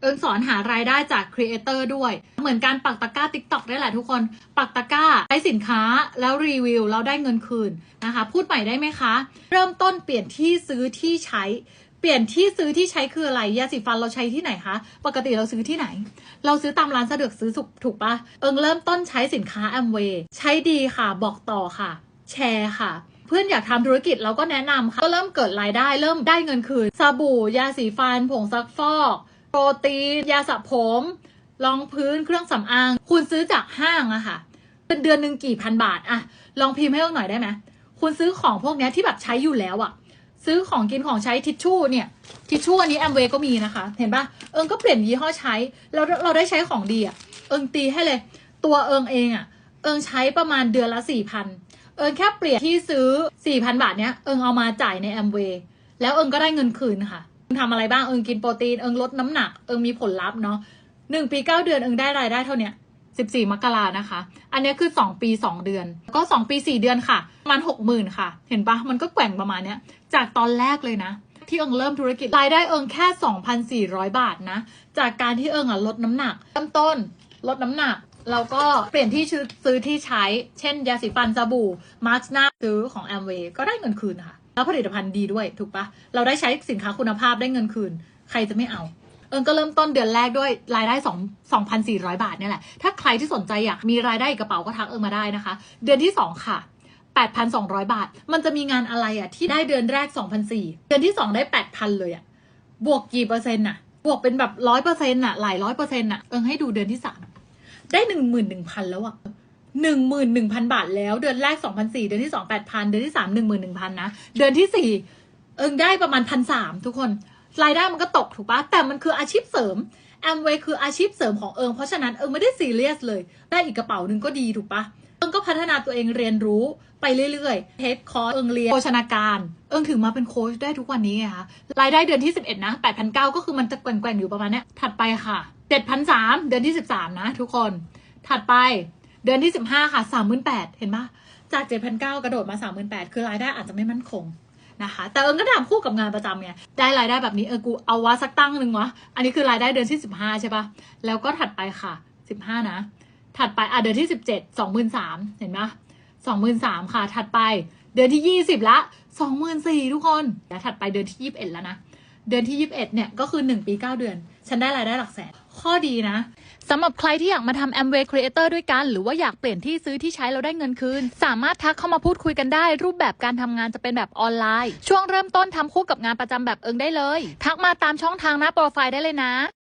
เอิงสอนหารายได้จากครีเอเตอร์ด้วย เหมือนการปักตะกร้า t ิ k t o k ได้แหละทุกคน ปักตะกร้าใช้สินค้าแล้วรีวิวแล้วได้เงินคืนนะคะ พูดใหม่ได้ไหมคะ เริ่มต้นเปลี่ยนที่ซื้อที่ใช้ เปลี่ยนที่ซื้อที่ใช้คืออะไร ยาสีฟันเราใช้ที่ไหนคะ ปกติเราซื้อที่ไหน เราซื้อตามร้านสะดวกซื้อสุกถูกปะเอิงเริ่มต้นใช้สินค้าแอมเวย์ใช้ดีค่ะ บอกต่อค่ะ แชร์ค่ะเพื่อนอยากทำธุรกิจเราก็แนะนำค่ะ ก็เริ่มเกิดรายได้เริ่มได้เงินคืน สบู่ ยาสีฟัน ผงซักฟอก โปรตีน ยาสระผมรองพื้นเครื่องสำอาง คุณซื้อจากห้างอะค่ะ เป็นเดือนหนึ่งกี่พันบาทอะลองพิมพ์ให้เอิงหน่อยได้ไหมคุณซื้อของพวกนี้ที่แบบใช้อยู่แล้วอะซื้อของกินของใช้ทิชชู่เนี่ย ทิชชู่อันนี้แอมเวก็มีนะคะ เห็นปะเอิงก็เปลี่ยนยี่ห้อใช้ แล้วเราได้ใช้ของดีอะเอิงตีให้เลย ตัวเอิงเองอะเอิงใช้ประมาณเดือนละสี่พันเอิงแค่เปลี่ยนที่ซื้อ4,000บาทเนี้ยเอิงเอามาจ่ายในแอมเวย์แล้วเอิงก็ได้เงินคืนค่ะ ทำอะไรบ้างเอิงกินโปรตีนเอิงลดน้ำหนักเอิงมีผลลัพธ์เนาะหนึ่งปีเก้าเดือนเอิงได้รายได้เท่าเนี้ย14มกรานะคะ อันนี้คือ2ปี2เดือน ก็2ปี4เดือนค่ะประมาณ60,000ค่ะ เห็นปะมันก็แกว่งประมาณเนี้ย จากตอนแรกเลยนะ ที่เอิงเริ่มธุรกิจรายได้เอิงแค่2,400บาทนะ จากการที่เอิงอะลดน้ำหนักเริ่มต้นลดน้ำหนักเราก็เปลี่ยนที่ซื้อซื้อที่ใช้ เช่น ยาสีฟันสบู่มาร์กหน้าซื้อของแอมเวย์ก็ได้เงินคืนค่ะ แล้วผลิตภัณฑ์ดีด้วยถูกปะเราได้ใช้สินค้าคุณภาพได้เงินคืน ใครจะไม่เอาเอิงก็เริ่มต้นเดือนแรกด้วยรายได้2 2,400 บาทเนี่ยแหละ ถ้าใครที่สนใจอยากมีรายได้กระเป๋าก็ทักเอิงมาได้นะคะ เดือนที่ 2 ค่ะ 8,200 บาท มันจะมีงานอะไรอะที่ได้เดือนแรก 2,400 เดือนที่ 2 ได้ 8,000 เลยอะ บวกกี่เปอร์เซ็นต์อะ บวกเป็นแบบร้อยเปอร์เซ็นต์อะ หลายร้อยเปอร์เซ็นต์อะ เอิงให้ดูเดือนที่สามได้หนึ่งหมื่นหนึ่งพันแล้วอะ หนึ่งหมื่นหนึ่งพันบาทแล้ว เดือนแรกสองพันสี่เดือนที่สองแปดพันเดือนที่สามหนึ่งหมื่นหนึ่งพันนะ เดือนที่สี่เอิงได้ประมาณพันสามทุกคน รายได้มันก็ตกถูกปะแต่มันคืออาชีพเสริมแอมเวย์คืออาชีพเสริมของเอิงเพราะฉะนั้นเอิงไม่ได้ซีเรียสเลย ได้อีกกระเป๋าหนึ่งก็ดีถูกปะเอิงก็พัฒนาตัวเองเรียนรู้ไปเรื่อยๆเทคคอร์สเอิงเรียนโภชนาการ เอิงถึงมาเป็นโค้ชได้ทุกวันนี้ไงคะรายได้เดือนที่ 11นะ8,900ก็คือมันจะแกว่งๆอยู่ประมาณนี้ถัดไปค่ะ7,300เดือนที่ 13 นะ ทุกคน ถัดไป เดือนที่15ค่ะ38,000เห็นปะจาก7,900กระโดดมา38,000คือรายได้อาจจะไม่มั่นคงนะคะ แต่เอิงก็ทำคู่กับงานประจำไงได้รายได้แบบนี้เออกูเอาวะสักตั้งหนึ่งวะอันนี้คือรายได้เดือนที่15ใช่ปะแล้วก็ถัดไปค่ะ15นะ ถัดไปอะเดือนที่สิบเจ็ดสองหมื่นสามเห็นไหมสองหมื่นสามค่ะ ถัดไปเดือนที่ยี่สิบละสองหมื่นสี่ทุกคนแล้วถัดไปเดือนที่ยี่สิบเอ็ดแล้วนะเดือนที่ยี่สิบเอ็ดเนี่ยก็คือหนึ่งปีเก้าเดือน ฉันได้รายได้หลักแสน ข้อดีนะสำหรับใครที่อยากมาทำแอมเวย์ครีเอเตอร์ด้วยกัน หรือว่าอยากเปลี่ยนที่ซื้อที่ใช้เราได้เงินคืน สามารถทักเข้ามาพูดคุยกันได้ รูปแบบการทำงานจะเป็นแบบออนไลน์ ช่วงเริ่มต้นทำคู่กับงานประจำแบบเอิงได้เลย ทักมาตามช่องทางหน้าโปรไฟล์ได้เลยนะ